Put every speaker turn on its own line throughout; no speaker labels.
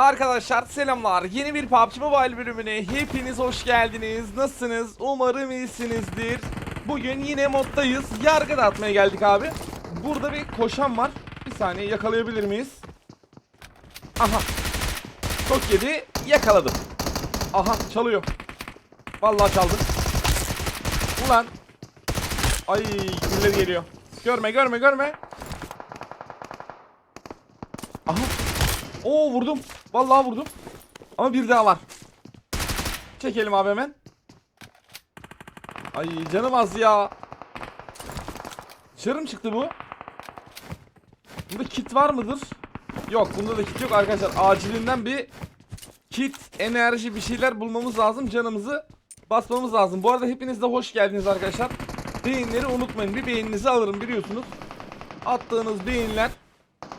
Arkadaşlar selamlar. Yeni bir PUBG Mobile bölümüne hepiniz hoş geldiniz. Nasılsınız? Umarım iyisinizdir. Bugün yine moddayız. Yargı dağıtmaya geldik abi. Burada bir koşan var. Bir saniye yakalayabilir miyiz? Aha. Çok yedi. Yakaladım. Aha çalıyor. Vallahi çaldı. Ulan. Ay birileri geliyor. Görme görme görme. Aha. Oo vurdum. Vallahi vurdum. Ama bir daha var. Çekelim abi hemen. Ay canım az ya. Dışarı çıktı bu? Bunda kit var mıdır? Yok bunda da kit yok arkadaşlar. Acilinden bir kit, enerji bir şeyler bulmamız lazım. Canımızı basmamız lazım. Bu arada hepiniz de hoş geldiniz arkadaşlar. Beğenileri unutmayın. Bir beğeninizi alırım biliyorsunuz. Attığınız beğeniler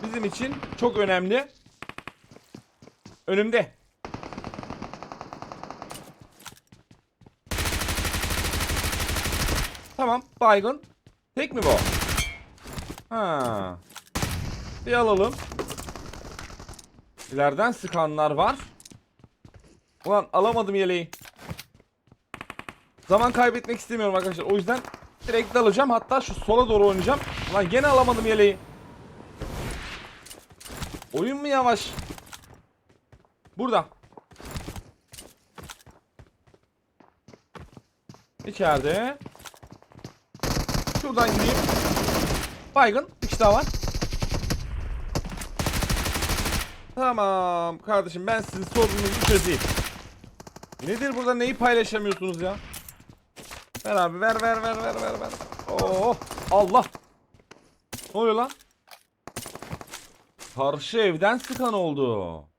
bizim için çok önemli. Önümde. Tamam baygın. Tek mi bu? Ha. Bir alalım. İleriden sıkanlar var. Ulan alamadım yeleği. Zaman kaybetmek istemiyorum arkadaşlar. O yüzden direkt dalacağım. Hatta şu sola doğru oynayacağım. Ulan gene alamadım yeleği. Oyun mu yavaş? Burada. İçeride. Şuradan gireyim. Baygın. Bir kişi daha var. Tamam kardeşim ben sizin sorununuzu çözeyim. Nedir burada neyi paylaşamıyorsunuz ya? Ver abi ver ver ver ver ver ver. Oh Allah. Ne oluyor lan? Karşı evden sıkan oldu.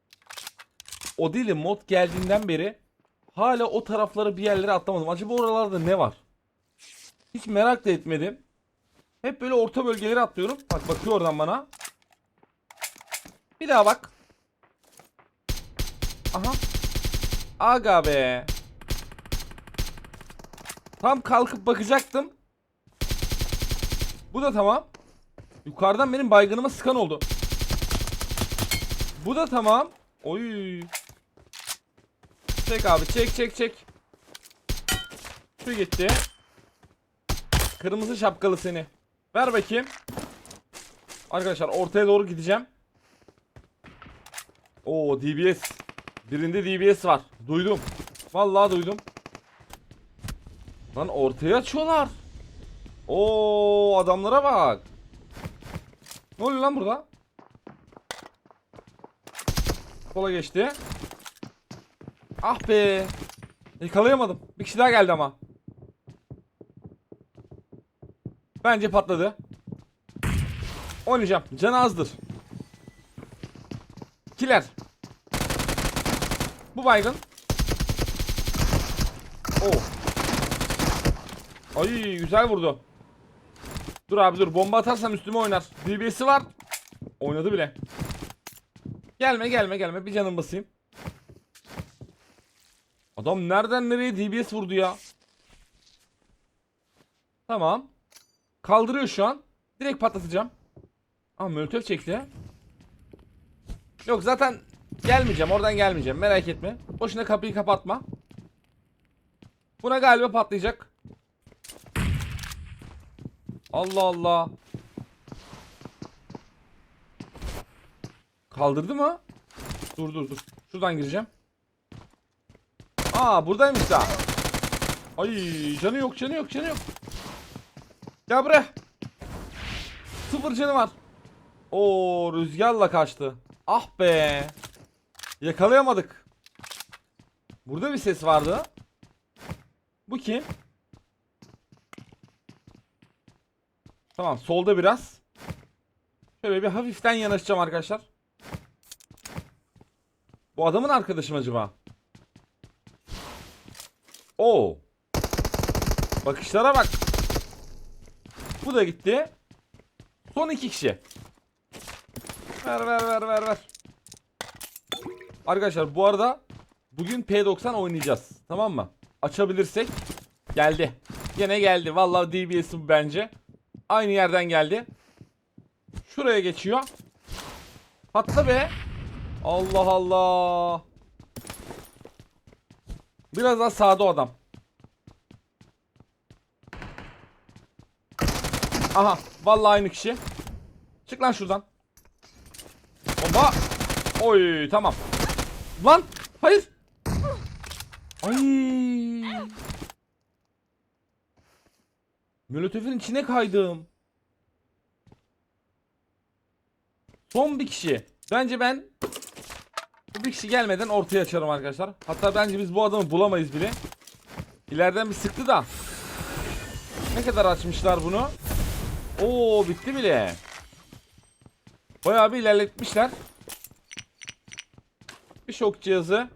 O değil mod geldiğinden beri hala o tarafları bir yerlere atlamadım. Acaba oralarda ne var? Hiç merak da etmedim. Hep böyle orta bölgelere atlıyorum. Bak bakıyor oradan bana. Bir daha bak. Aha. Aga be. Tam kalkıp bakacaktım. Bu da tamam. Yukarıdan benim baygınıma sıkan oldu. Bu da tamam. Oy. Çek abi çek çek çek. Şu gitti. Kırmızı şapkalı seni. Ver bakayım. Arkadaşlar ortaya doğru gideceğim. Oo DBS. Birinde DBS var. Duydum. Vallahi duydum. Lan ortaya açıyorlar. Oo adamlara bak. Ne oluyor lan burada? Sola geçti. Ah be. Yakalayamadım. Bir kişi daha geldi ama. Bence patladı. Oynayacağım. Canı azdır. Kiler. Bu baygın. Oo. Ay güzel vurdu. Dur abi dur. Bomba atarsam üstüme oynar. DBS'i var. Oynadı bile. Gelme gelme gelme. Bir canım basayım. Adam nereden nereye DBS vurdu ya? Tamam. Kaldırıyor şu an. Direkt patlatacağım. Ama molotof çekti. Yok zaten gelmeyeceğim. Oradan gelmeyeceğim. Merak etme. Boşuna kapıyı kapatma. Buna galiba patlayacak. Allah Allah. Kaldırdı mı? Dur dur dur. Şuradan gireceğim. Aa buradaymış daha. Ay canı yok canı yok canı yok. Gel buraya. Sıfır canı var. Oo rüzgarla kaçtı. Ah be. Yakalayamadık. Burada bir ses vardı. Bu kim? Tamam solda biraz. Şöyle bir hafiften yanaşacağım arkadaşlar. Bu adamın arkadaşı mı acaba? Oo. Bakışlara bak. Bu da gitti. Son iki kişi. Ver ver ver ver ver. Arkadaşlar bu arada bugün P90 oynayacağız. Tamam mı? Açabilirsek geldi. Gene geldi. Vallahi DBS bu bence. Aynı yerden geldi. Şuraya geçiyor. Patla be. Allah Allah. Biraz daha sağda o adam. Aha. Vallahi aynı kişi. Çık lan şuradan. Bomba. Oy tamam. Lan. Hayır. Ay. Molotov'un içine kaydım. Son bir kişi. Bence ben bir kişi gelmeden ortaya açarım arkadaşlar. Hatta bence biz bu adamı bulamayız bile. İleriden bir sıktı da. Ne kadar açmışlar bunu? Oo bitti bile. Bayağı bir ilerletmişler. Bir şok cihazı.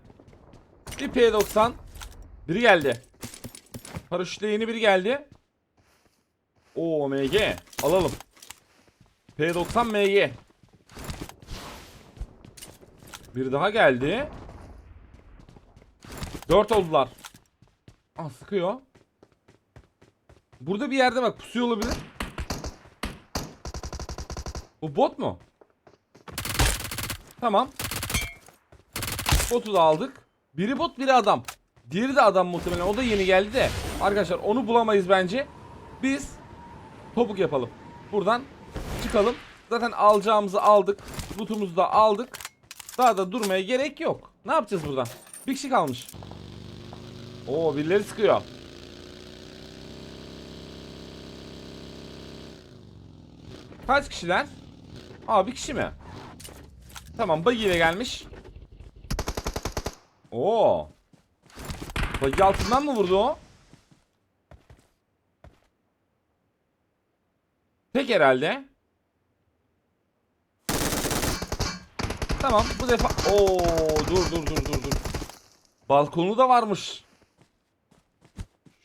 Bir P90. Biri geldi. Paraşütle yeni biri geldi. Oo MG. Alalım. P90 MG. Bir daha geldi. Dört oldular. Ah sıkıyor. Burada bir yerde bak pusuyor olabilir. Bu bot mu? Tamam. Botu da aldık. Biri bot biri adam. Diğeri de adam muhtemelen. O da yeni geldi de. Arkadaşlar onu bulamayız bence. Biz topuk yapalım. Buradan çıkalım. Zaten alacağımızı aldık. Lootumuzu da aldık. Daha da durmaya gerek yok. Ne yapacağız buradan? Bir kişi kalmış. Oo birileri sıkıyor. Kaç kişiler? Aa bir kişi mi? Tamam buggy ile gelmiş. Oo. Buggy altından mı vurdu o? Tek herhalde. Tamam bu defa Oo dur dur dur dur dur. Balkonu da varmış.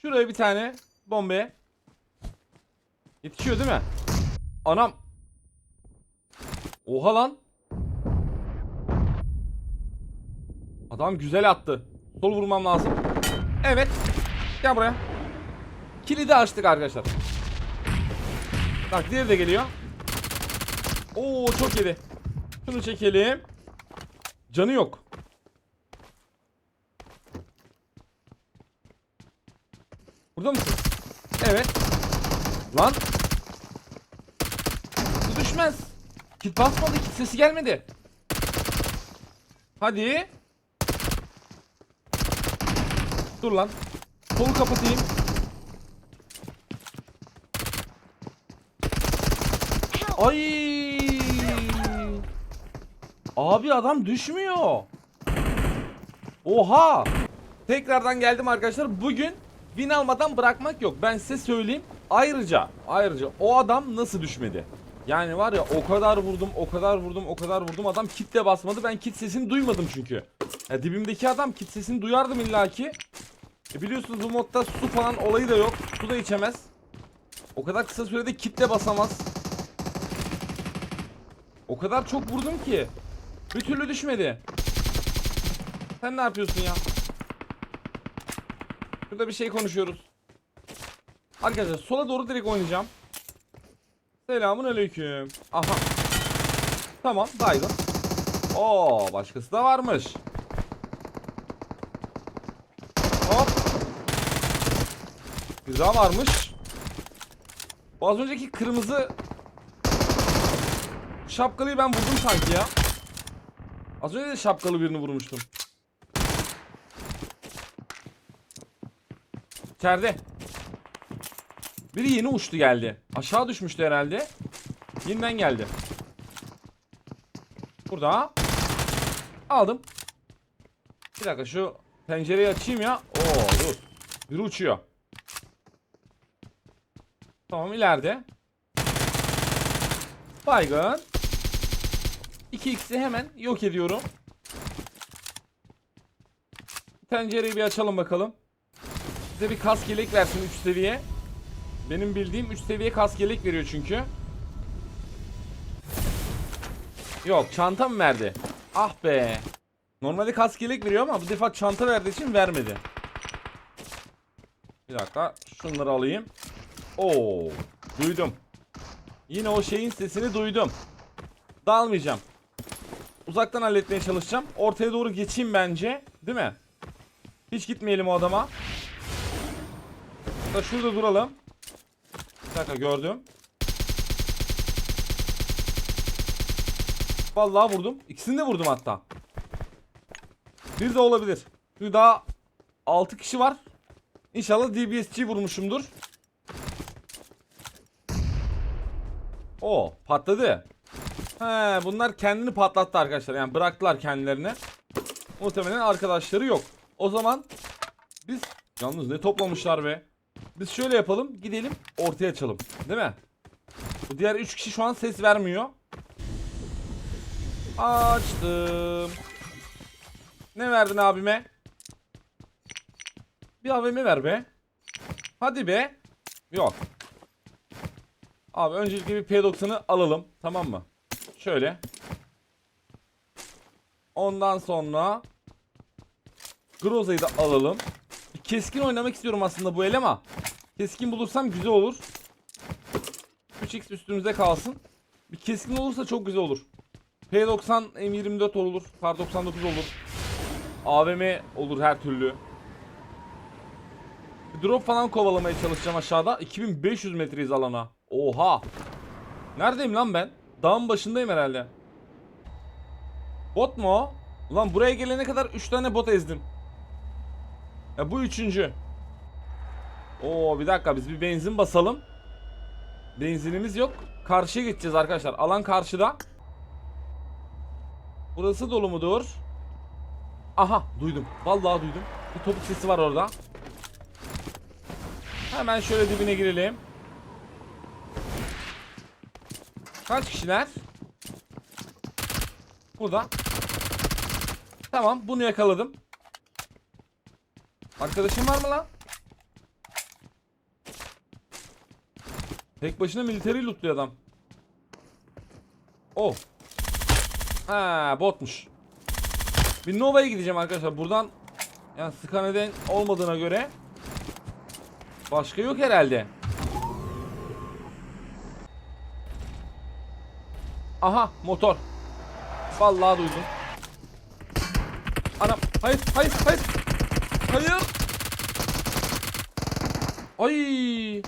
Şuraya bir tane bombe. Yetişiyor değil mi? Anam. Oha lan. Adam güzel attı. Sol vurmam lazım. Evet. Gel buraya. Kilidi açtık arkadaşlar. Bak diğeri de geliyor. Oo çok yedi. Şunu çekelim. Canı yok. Burada mısın? Evet. Lan. Bu düşmez. Kit basmadı. Kit sesi gelmedi. Hadi. Dur lan. Kolu kapatayım. Ay. Abi adam düşmüyor. Oha. Tekrardan geldim arkadaşlar. Bugün win almadan bırakmak yok. Ben size söyleyeyim. Ayrıca ayrıca o adam nasıl düşmedi? Yani var ya o kadar vurdum, o kadar vurdum, o kadar vurdum. Adam kitle basmadı. Ben kit sesini duymadım çünkü. Ya dibimdeki adam kit sesini duyardım illaki. E biliyorsunuz bu modda su falan olayı da yok. Su da içemez. O kadar kısa sürede kitle basamaz. O kadar çok vurdum ki. Bir türlü düşmedi. Sen ne yapıyorsun ya? Şurada bir şey konuşuyoruz. Arkadaşlar sola doğru direkt oynayacağım. Selamun aleyküm. Aha. Tamam baygın. Oo başkası da varmış. Hop. Daha varmış. Az önceki kırmızı şapkalıyı ben vurdum sanki ya. Az önce de şapkalı birini vurmuştum. İçeride. Biri yeni uçtu geldi. Aşağı düşmüştü herhalde. Yeniden geldi. Burada. Aldım. Bir dakika şu pencereyi açayım ya. Oo dur. Biri uçuyor. Tamam ileride. Baygın. 2x'i hemen yok ediyorum. Pencereyi bir açalım bakalım. Bize bir kask yelek versin 3 seviye. Benim bildiğim 3 seviye kask yelek veriyor çünkü. Yok çanta mı verdi? Ah be. Normalde kask yelek veriyor ama bu defa çanta verdiği için vermedi. Bir dakika şunları alayım. Oo, duydum. Yine o şeyin sesini duydum. Dalmayacağım. Uzaktan halletmeye çalışacağım. Ortaya doğru geçeyim bence. Değil mi? Hiç gitmeyelim o adama. Da şurada duralım. Bir dakika gördüm. Vallahi vurdum. İkisini de vurdum hatta. Bir de olabilir. Çünkü daha 6 kişi var. İnşallah DBSC vurmuşumdur. O patladı. He bunlar kendini patlattı arkadaşlar. Yani bıraktılar kendilerini. Muhtemelen arkadaşları yok. O zaman biz yalnız ne toplamışlar be. Biz şöyle yapalım. Gidelim ortaya açalım. Değil mi? Bu diğer 3 kişi şu an ses vermiyor. Açtım. Ne verdin abime? Bir AVM ver be. Hadi be. Yok. Abi öncelikle bir P90'ı alalım. Tamam mı? Şöyle. Ondan sonra Groza'yı da alalım. Keskin oynamak istiyorum aslında bu el ama keskin bulursam güzel olur. 3x üstümüzde kalsın. Bir keskin olursa çok güzel olur. P90 M24 olur. Kar 99 olur. AVM olur her türlü. Drop falan kovalamaya çalışacağım aşağıda. 2500 metreyiz alana. Oha. Neredeyim lan ben? Dağın başındayım herhalde. Bot mu o? Ulan buraya gelene kadar 3 tane bot ezdim. Ya bu üçüncü. Oo bir dakika biz bir benzin basalım. Benzinimiz yok. Karşıya gideceğiz arkadaşlar. Alan karşıda. Burası dolu mudur? Aha duydum. Vallahi duydum. Bir topuk sesi var orada. Hemen şöyle dibine girelim. Kaç kişiler? Burada. Tamam bunu yakaladım. Arkadaşın var mı lan? Tek başına militeri lootluyor adam. Oh. Ha botmuş. Bir Nova'ya gideceğim arkadaşlar. Buradan yani sıkan eden olmadığına göre başka yok herhalde. Aha motor. Vallahi duydum. Anam hayır hayır hayır. Hayır. Ay.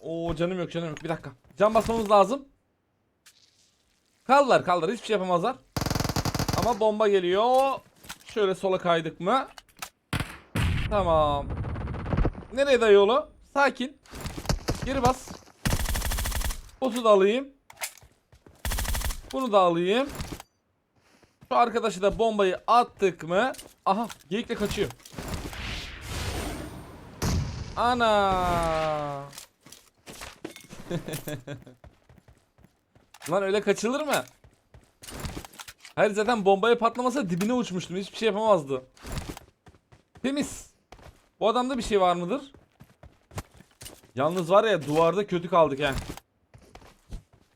Oo canım yok canım yok. Bir dakika. Can basmamız lazım. Kaldılar kaldılar. Hiçbir şey yapamazlar. Ama bomba geliyor. Şöyle sola kaydık mı? Tamam. Nereye dayı yolu? Sakin. Geri bas. Botu da alayım. Bunu da alayım. Şu arkadaşı da bombayı attık mı? Aha geyikle kaçıyor. Ana. Lan öyle kaçılır mı? Hayır zaten bombaya patlamasa dibine uçmuştum. Hiçbir şey yapamazdı. Temiz. Bu adamda bir şey var mıdır? Yalnız var ya duvarda kötü kaldık he.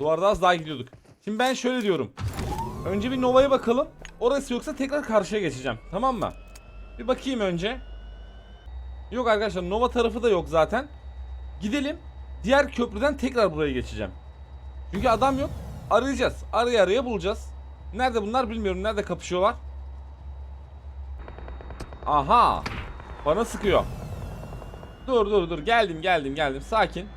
Duvarda az daha gidiyorduk. Şimdi ben şöyle diyorum. Önce bir Nova'ya bakalım. Orası yoksa tekrar karşıya geçeceğim. Tamam mı? Bir bakayım önce. Yok arkadaşlar Nova tarafı da yok zaten. Gidelim. Diğer köprüden tekrar buraya geçeceğim. Çünkü adam yok. Arayacağız. Araya araya bulacağız. Nerede bunlar bilmiyorum. Nerede kapışıyorlar? Aha. Bana sıkıyor. Dur dur dur. Geldim geldim geldim. Sakin.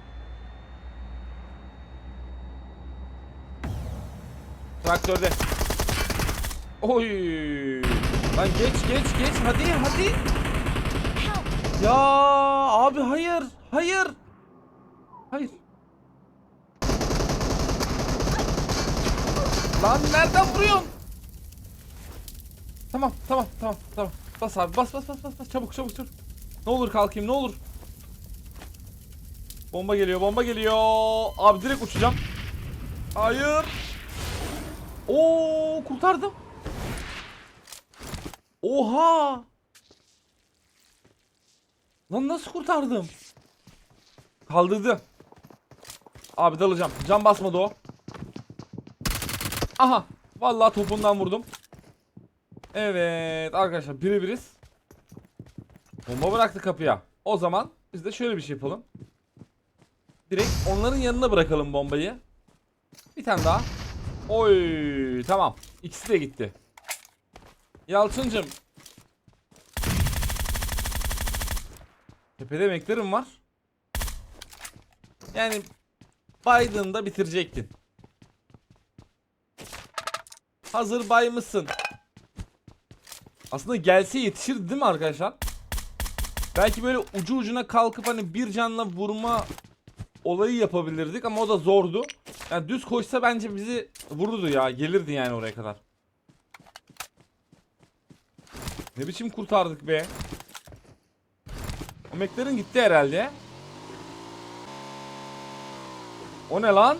Traktörde. Oy. Lan geç geç geç. Hadi hadi. Ya abi hayır. Hayır. Hayır. Lan nereden vuruyorsun? Tamam tamam tamam tamam. Bas abi bas bas bas bas bas çabuk çabuk çabuk. Ne olur kalkayım ne olur. Bomba geliyor bomba geliyor. Abi direkt uçacağım. Hayır. Oo kurtardım. Oha. Lan nasıl kurtardım? Kaldırdı. Abi dalacağım. Can basmadı o. Aha. Vallahi topundan vurdum. Evet arkadaşlar birebiriz. Bomba bıraktı kapıya. O zaman biz de şöyle bir şey yapalım. Direkt onların yanına bırakalım bombayı. Bir tane daha. Oy tamam. İkisi de gitti. Yalçıncım. Tepede meklerim var. Yani baydığında bitirecektin. Hazır baymışsın. Aslında gelse yetişir değil mi arkadaşlar? Belki böyle ucu ucuna kalkıp hani bir canla vurma olayı yapabilirdik ama o da zordu. Yani düz koşsa bence bizi vururdu ya. Gelirdi yani oraya kadar. Ne biçim kurtardık be. O McLaren gitti herhalde. O ne lan?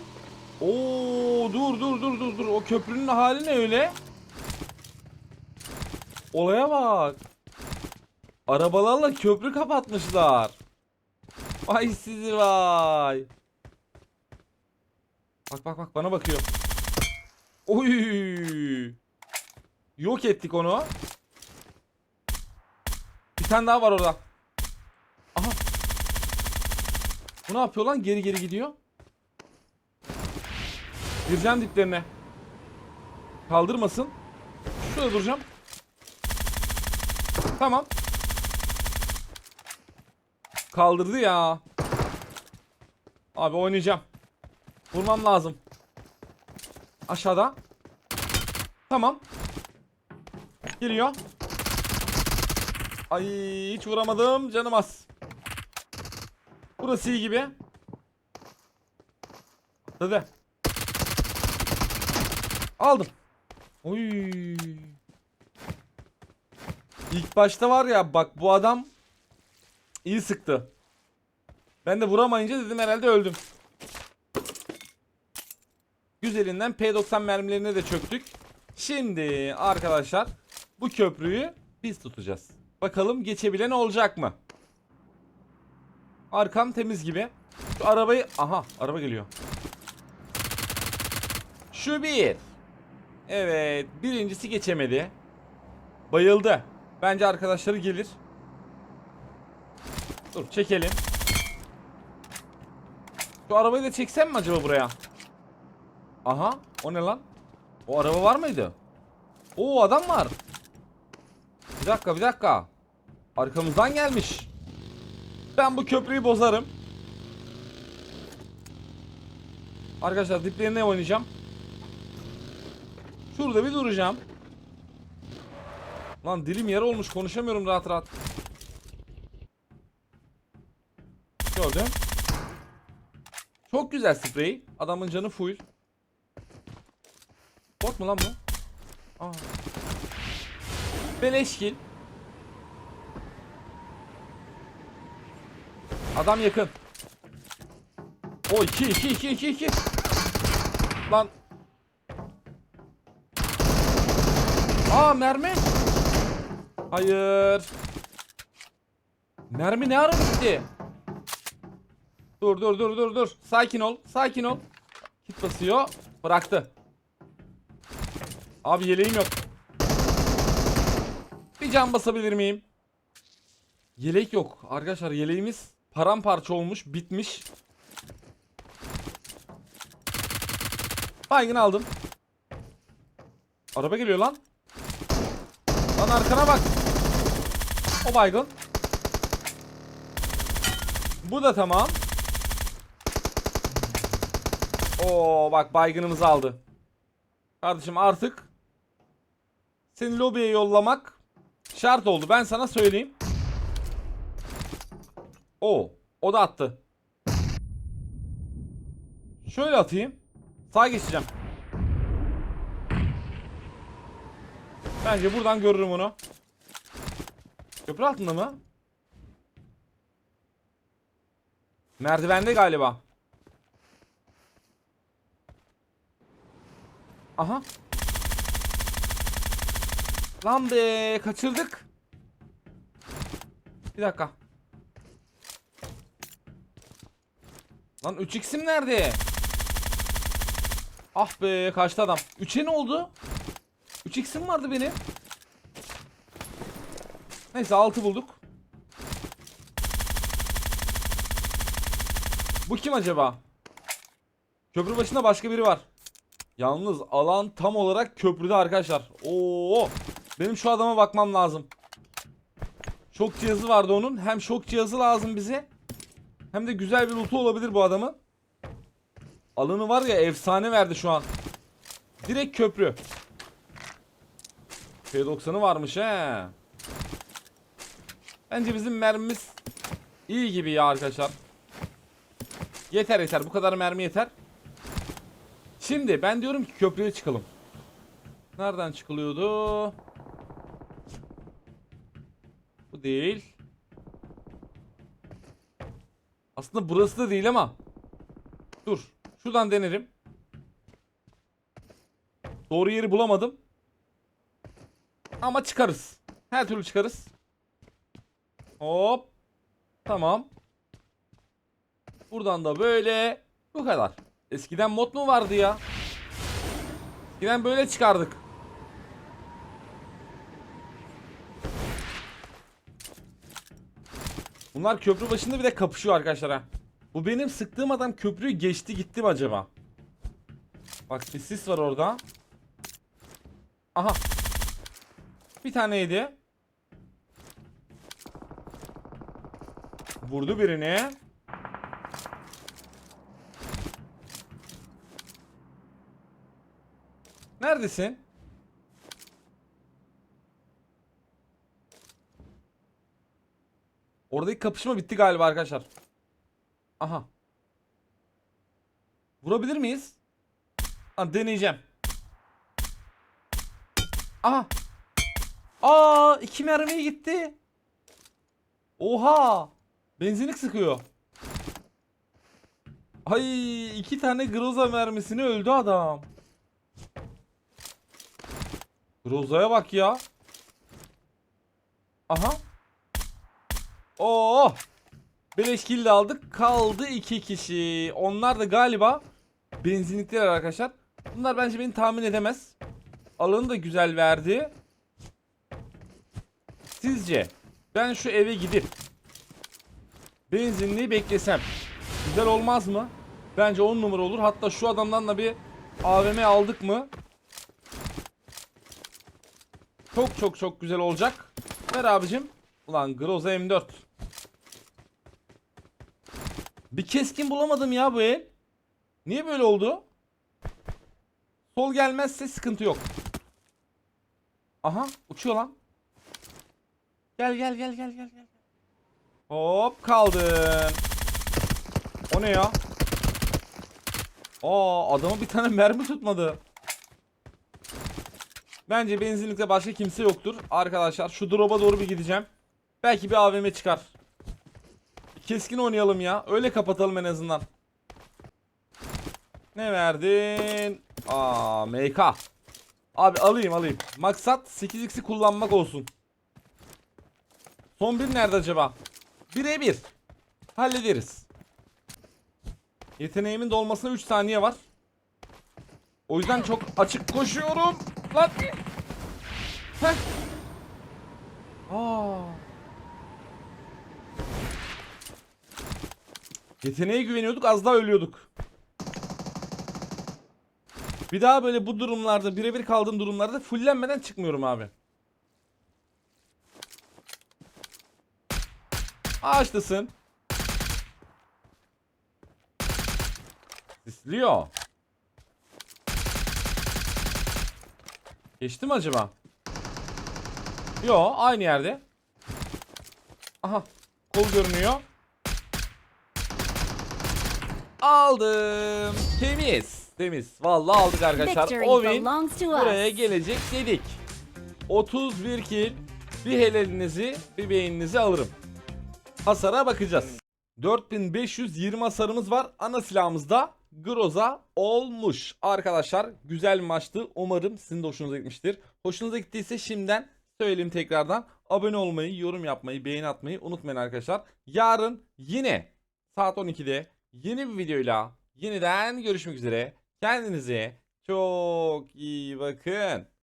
Oo dur dur dur dur dur. O köprünün hali ne öyle? Olaya bak. Arabalarla köprü kapatmışlar. Vay sizi vay. Bak bak bak bana bakıyor. Oy. Yok ettik onu. Bir tane daha var orada. Aha. Bu ne yapıyor lan? Geri geri gidiyor. Gireceğim diplerine. Kaldırmasın. Şurada duracağım. Tamam. Kaldırdı ya. Abi oynayacağım. Vurmam lazım. Aşağıda. Tamam. Geliyor. Ay hiç vuramadım. Canım az. Burası iyi gibi. Hadi. Aldım. Oy. İlk başta var ya bak bu adam iyi sıktı. Ben de vuramayınca dedim herhalde öldüm. Güzelinden P90 mermilerine de çöktük. Şimdi arkadaşlar bu köprüyü biz tutacağız. Bakalım geçebilen olacak mı? Arkam temiz gibi. Şu arabayı... Aha araba geliyor. Şu bir. Evet birincisi geçemedi. Bayıldı. Bence arkadaşları gelir. Dur çekelim. Şu arabayı da çeksem mi acaba buraya? Aha o ne lan? O araba var mıydı? Oo adam var. Bir dakika bir dakika. Arkamızdan gelmiş. Ben bu köprüyü bozarım. Arkadaşlar diplerine oynayacağım. Şurada bir duracağım. Lan dilim yara olmuş konuşamıyorum rahat rahat. Gördüm. Çok güzel sprey. Adamın canı full. Bot mu lan bu? Aa. Beleşkil. Adam yakın. O 2 2 2 2 2. Lan. Aa mermi. Hayır. Mermi ne ara bitti? Dur dur dur dur dur. Sakin ol. Sakin ol. Hit basıyor. Bıraktı. Abi yeleğim yok. Bir can basabilir miyim? Yelek yok. Arkadaşlar yeleğimiz paramparça olmuş. Bitmiş. Baygın aldım. Araba geliyor lan. Lan arkana bak. O baygın. Bu da tamam. Oo bak baygınımızı aldı. Kardeşim artık seni lobiye yollamak şart oldu. Ben sana söyleyeyim. O, o da attı. Şöyle atayım. Sağa geçeceğim. Bence buradan görürüm onu. Köprü altında mı? Merdivende galiba. Aha. Lan be kaçırdık. Bir dakika. Lan 3x'im nerede? Ah be kaçtı adam. 3'e ne oldu? 3x'im vardı benim. Neyse 6 bulduk. Bu kim acaba? Köprü başında başka biri var. Yalnız alan tam olarak köprüde arkadaşlar. Oo! Benim şu adama bakmam lazım. Şok cihazı vardı onun. Hem şok cihazı lazım bize. Hem de güzel bir loot'u olabilir bu adamın. Alanı var ya efsane verdi şu an. Direkt köprü. P90'ı varmış he. Bence bizim mermimiz iyi gibi ya arkadaşlar. Yeter yeter bu kadar mermi yeter. Şimdi ben diyorum ki köprüye çıkalım. Nereden çıkılıyordu? Bu değil. Aslında burası da değil ama. Dur. Şuradan denerim. Doğru yeri bulamadım. Ama çıkarız. Her türlü çıkarız. Hop. Tamam. Buradan da böyle. Bu kadar. Eskiden mod mu vardı ya? Eskiden böyle çıkardık. Bunlar köprü başında bir de kapışıyor arkadaşlar ha. Bu benim sıktığım adam köprüyü geçti gitti mi acaba? Bak bir sis var orada. Aha. Bir tane yedi. Vurdu birini. Neredesin? Oradaki kapışma bitti galiba arkadaşlar. Aha. Vurabilir miyiz? Ha, deneyeceğim. Aha. Aa, iki mermi gitti. Oha. Benzinlik sıkıyor. Ay, iki tane Groza mermisini öldü adam. Groza'ya bak ya. Aha. Oo. Beleş kill aldık. Kaldı iki kişi. Onlar da galiba benzinlikler arkadaşlar. Bunlar bence beni tahmin edemez. Alanı da güzel verdi. Sizce ben şu eve gidip benzinliği beklesem güzel olmaz mı? Bence 10 numara olur. Hatta şu adamdan da bir AVM aldık mı? Çok çok çok güzel olacak. Ver abicim. Ulan Groza M4. Bir keskin bulamadım ya bu el. Niye böyle oldu? Sol gelmezse sıkıntı yok. Aha uçuyor lan. Gel gel gel gel gel gel. Hop kaldın. O ne ya? Aa adama bir tane mermi tutmadı. Bence benzinlikte başka kimse yoktur. Arkadaşlar şu drop'a doğru bir gideceğim. Belki bir AVM çıkar. Keskin oynayalım ya. Öyle kapatalım en azından. Ne verdin? Aa MK. Abi alayım alayım. Maksat 8x'i kullanmak olsun. Son bir nerede acaba? 1'e 1. Hallederiz. Yeteneğimin dolmasına 3 saniye var. O yüzden çok açık koşuyorum. Lan. Aa. Yeteneğe güveniyorduk az daha ölüyorduk. Bir daha böyle bu durumlarda birebir kaldığım durumlarda fullenmeden çıkmıyorum abi. Ağaçlısın. Sisliyor. Geçti mi acaba? Yo aynı yerde. Aha kol görünüyor. Aldım. Temiz. Temiz. Vallahi aldık arkadaşlar. O win buraya gelecek dedik. 31 kill. Bir helalinizi bir beğeninizi alırım. Hasara bakacağız. 4520 hasarımız var. Ana silahımızda Groza olmuş. Arkadaşlar güzel bir maçtı. Umarım sizin de hoşunuza gitmiştir. Hoşunuza gittiyse şimdiden söyleyeyim tekrardan. Abone olmayı, yorum yapmayı, beğeni atmayı unutmayın arkadaşlar. Yarın yine saat 12'de yeni bir videoyla yeniden görüşmek üzere. Kendinize çok iyi bakın.